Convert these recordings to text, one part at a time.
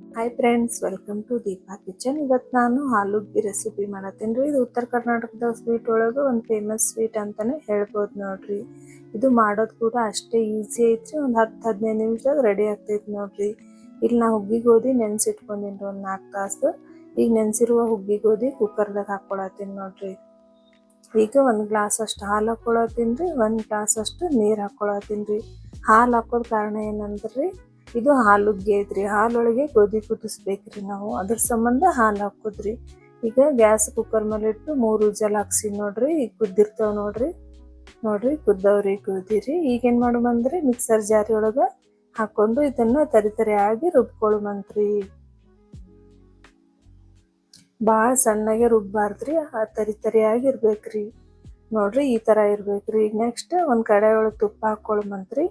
Hi friends welcome to Deepa kitchen ಇವತ್ತು ನಾನು ಆಲೂಗಿ recipe ಮಾಡತ್ತೀನಿ ರೀ ಇದು ಉತ್ತರ ಕರ್ನಾಟಕದ ಸ್ವೀಟ್ ಒಳಗೆ ಒಂದು ಫೇಮಸ್ ಸ್ವೀಟ್ ಅಂತಾನೆ ಹೇಳ್ಬೋದು ನೋಡ್ರಿ. ಇದು ಮಾಡೋದು ಕೂಡ ಅಷ್ಟೇ ಈಸಿ ಐತ್ರಿ. ಒಂದು ಹತ್ತು, ಹದಿನೈದು ನಿಮಿಷದಾಗ ರೆಡಿ ಆಗ್ತೈತಿ ನೋಡ್ರಿ. ಇಲ್ಲಿ ನಾ ಹುಗ್ಗಿ, ಗೋಧಿ ನೆನ್ಸಿಟ್ಕೊಂಡಿನಿ ಒಂದು ನಾಲ್ಕು ತಾಸು. ಈಗ ನೆನೆಸಿರುವ ಹುಗ್ಗಿ, ಗೋಧಿ ಕುಕ್ಕರ್ದಾಗ ಹಾಕ್ಕೊಳತ್ತೀನಿ ನೋಡ್ರಿ. ಈಗ ಒಂದು ಗ್ಲಾಸ್ ಅಷ್ಟು ಹಾಲು ಹಾಕ್ಕೊಳತ್ತೀನಿ ರೀ. ಒಂದು ಗ್ಲಾಸ್ ಅಷ್ಟು ನೀರು ಹಾಕ್ಕೊಳತ್ತೀನಿ ರೀ. ಹಾಲು ಹಾಕೋದ್ ಕಾರಣ ಏನಂದ್ರಿ? ಇದು ಹಾಲುಗ್ಗೆ ಐತ್ರಿ ಹಾಲೊಳಗೆ ಗೋಧಿ ಕುದಿಸ್ಬೇಕ್ರಿ ನಾವು. ಅದ್ರ ಸಂಬಂಧ ಹಾಲು ಹಾಕೋದ್ರಿ. ಈಗ ಗ್ಯಾಸ್ ಕುಕ್ಕರ್ ಮೇಲೆ ಇಟ್ಟು ಮೂರು ಜಲ ಹಾಕ್ಸಿ ನೋಡ್ರಿ, ಈಗ ಕುದ್ದಿರ್ತಾವ ನೋಡ್ರಿ. ನೋಡ್ರಿ, ಕುದ್ದವ್ರಿ ಕುದಿರಿ ಈಗೇನ್ ಮಾಡುಮಂದ್ರಿ ಮಿಕ್ಸರ್ ಜಾರಿ ಒಳಗ ಹಾಕೊಂಡು ಇದನ್ನ ತರಿ ತರಿಯಾಗಿ ರುಬ್ಕೊಳುಮಂತ್ರಿ ಭಾಳ ಸಣ್ಣಗೆ ರುಬ್ಬಾರ್ದ್ರಿ, ಆ ತರಿ ತರಿಯಾಗಿ ಇರ್ಬೇಕ್ರಿ. ನೋಡ್ರಿ, ಈ ತರ ಇರ್ಬೇಕ್ರಿ. ಈಗ ನೆಕ್ಸ್ಟ್ ಒಂದ್ ಕಡೆ ಒಳಗೆ ತುಪ್ಪ ಹಾಕೊಳುಮಂತ್ರಿ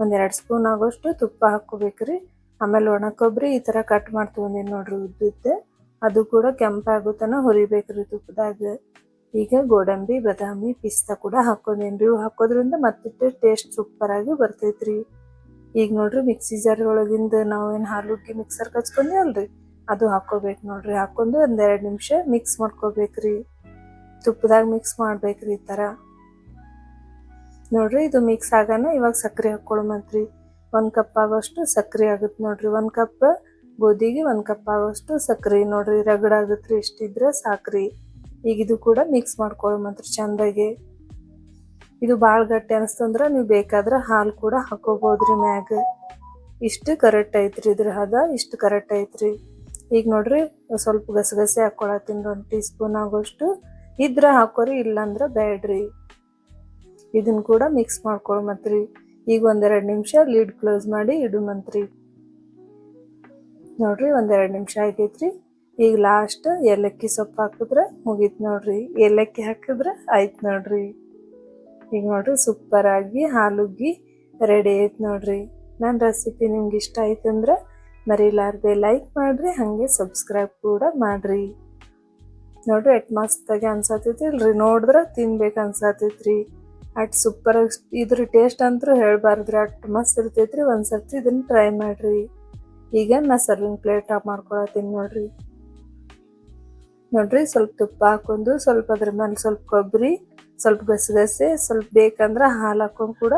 ಒಂದ್ ಎರಡ್ ಸ್ಪೂನ್ ಆಗೋಷ್ಟು ತುಪ್ಪ ಹಾಕ್ಕೋಬೇಕ್ರಿ. ಆಮೇಲೆ ಒಣ ಕೊಬ್ಬರಿ ಈ ಥರ ಕಟ್ ಮಾಡಿ ತಗೊಂಡಿನಿ ನೋಡ್ರಿ ಉದ್ದುದ್ದೆ. ಅದು ಕೂಡ ಕೆಂಪಾಗೋ ಹುರಿಬೇಕು ಹುರಿಬೇಕ್ರಿ ತುಪ್ಪದಾಗ ಈಗ ಗೋಡಂಬಿ, ಬಾದಾಮಿ, ಪಿಸ್ತಾ ಕೂಡ ಹಾಕೊಂಡೇನ್ರಿ ರೀ. ಹಾಕೋದ್ರಿಂದ ಮತ್ತಿಟ್ಟು ಟೇಸ್ಟ್ ಸೂಪರಾಗಿ ಬರ್ತೈತ್ರಿ. ಈಗ ನೋಡ್ರಿ ಮಿಕ್ಸಿ ಜಾರ್ ಒಳಗಿಂದ ಹಾಲು ಹಾಲುಗ್ಗಿ ಮಿಕ್ಸರ್ ಕಚ್ಕೊಂಡೇವಲ್ರಿ? ಅದು ಹಾಕೋಬೇಕು ನೋಡ್ರಿ. ಹಾಕೊಂಡು ಒಂದೆರಡು ನಿಮಿಷ ಮಿಕ್ಸ್ ಮಾಡ್ಕೋಬೇಕ್ರಿ. ತುಪ್ಪದಾಗ ಮಿಕ್ಸ್ ಮಾಡ್ಬೇಕ್ರಿ ಈ ತರ ನೋಡ್ರಿ, ಇದು ಮಿಕ್ಸ್ ಆಗಾನ, ಇವಾಗ ಸಕ್ಕರೆ ಹಾಕೊಳಮಂತ್ರಿ. ಒಂದು ಕಪ್ ಆಗೋಷ್ಟು ಸಕ್ಕರೆ ಆಗುತ್ತೆ ನೋಡ್ರಿ. ಒಂದು ಕಪ್ ಗೋಧಿಗೆ ಒಂದು ಕಪ್ ಆಗೋಷ್ಟು ಸಕ್ಕರೆ ನೋಡ್ರಿ ರಗಡಾಗುತ್ತೆ ಇಷ್ಟಿದ್ರೆ ಸಾಕ್ರಿ. ಈಗ ಇದು ಕೂಡ ಮಿಕ್ಸ್ ಮಾಡ್ಕೊಳಮಂತ್ರಿ ಚಂದಾಗಿ. ಇದು ಭಾಳ ಗಟ್ಟಿ ಅನಿಸ್ತಂದ್ರೆ ನೀವು ಬೇಕಾದ್ರೆ ಹಾಲು ಕೂಡ ಹಾಕೋಬಹುದ್ರಿ ಮ್ಯಾಗ. ಇಷ್ಟು ಕರೆಕ್ಟ್ ಐತ್ರಿ ಇದ್ರ ಹದ, ಇಷ್ಟು ಕರೆಕ್ಟ್ ಐತ್ರಿ. ಈಗ ನೋಡ್ರಿ, ಸ್ವಲ್ಪ ಗಸಗಸೆ ಹಾಕೊಳತ್ತೀನಿ, ಒಂದು ಟೀ ಸ್ಪೂನ್ ಆಗೋಷ್ಟು. ಇದ್ರ ಹಾಕೋರಿ ಇಲ್ಲಾಂದ್ರೆ ಬೇಡ್ರಿ ಇದನ್ನ ಕೂಡ ಮಿಕ್ಸ್ ಮಾಡ್ಕೊಳಮತ್ರಿ. ಈಗ ಒಂದೆರಡು ನಿಮಿಷ ಲೀಡ್ ಕ್ಲೋಸ್ ಮಾಡಿ ಇಡುಮಂತ್ರಿ. ನೋಡ್ರಿ ಒಂದೆರಡು ನಿಮಿಷ ಆಗೈತ್ರಿ. ಈಗ ಲಾಸ್ಟ್ ಏಲಕ್ಕಿ ಸೊಪ್ಪು ಹಾಕಿದ್ರೆ ಮುಗೀತು ನೋಡ್ರಿ. ಏಲಕ್ಕಿ ಹಾಕಿದ್ರೆ ಆಯ್ತು ನೋಡ್ರಿ. ಈಗ ನೋಡ್ರಿ ಸೂಪರ್ ಆಗಿ ಹಾಲುಗ್ಗಿ ರೆಡಿ ಆಯ್ತು ನೋಡ್ರಿ. ನನ್ನ ರೆಸಿಪಿ ನಿಮ್ಗೆ ಇಷ್ಟ ಆಯ್ತಂದ್ರೆ ಮರಿಲಾರ್ದೆ ಲೈಕ್ ಮಾಡ್ರಿ, ಹಾಗೆ ಸಬ್ಸ್ಕ್ರೈಬ್ ಕೂಡ ಮಾಡ್ರಿ. ನೋಡ್ರಿ ಎಟ್ ಮಸ್ತಾಗಿ ಅನ್ಸತೈತಿ ಇಲ್ರಿ. ನೋಡಿದ್ರೆ ತಿನ್ಬೇಕು ಅನ್ಸತೈತ್ರಿ. ಅಟ್ ಸೂಪರ್ ಇದ್ರ ಟೇಸ್ಟ್ ಅಂತೂ ಹೇಳ್ಬಾರ್ದ್ರಿ, ಅಟ್ ಮಸ್ತ್ ಇರ್ತೈತ್ರಿ, ಒಂದ್ಸರ್ತಿ ಇದನ್ನ ಟ್ರೈ ಮಾಡ್ರಿ. ಈಗ ನಾ ಸರ್ವಿಂಗ್ ಪ್ಲೇಟ್ ಮಾಡ್ಕೊಳತ್ತೀನಿ ನೋಡ್ರಿ. ನೋಡ್ರಿ, ಸ್ವಲ್ಪ ತುಪ್ಪ ಹಾಕೊಂಡು ಸ್ವಲ್ಪ ಅದ್ರ ಮೇಲೆ ಸ್ವಲ್ಪ ಕೊಬ್ಬರಿ ಸ್ವಲ್ಪ ಗಸಗಸೆ, ಸ್ವಲ್ಪ ಬೇಕಂದ್ರೆ ಹಾಲು ಹಾಕೊಂಡು ಕೂಡ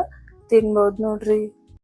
ತಿನ್ಬೋದು ನೋಡ್ರಿ.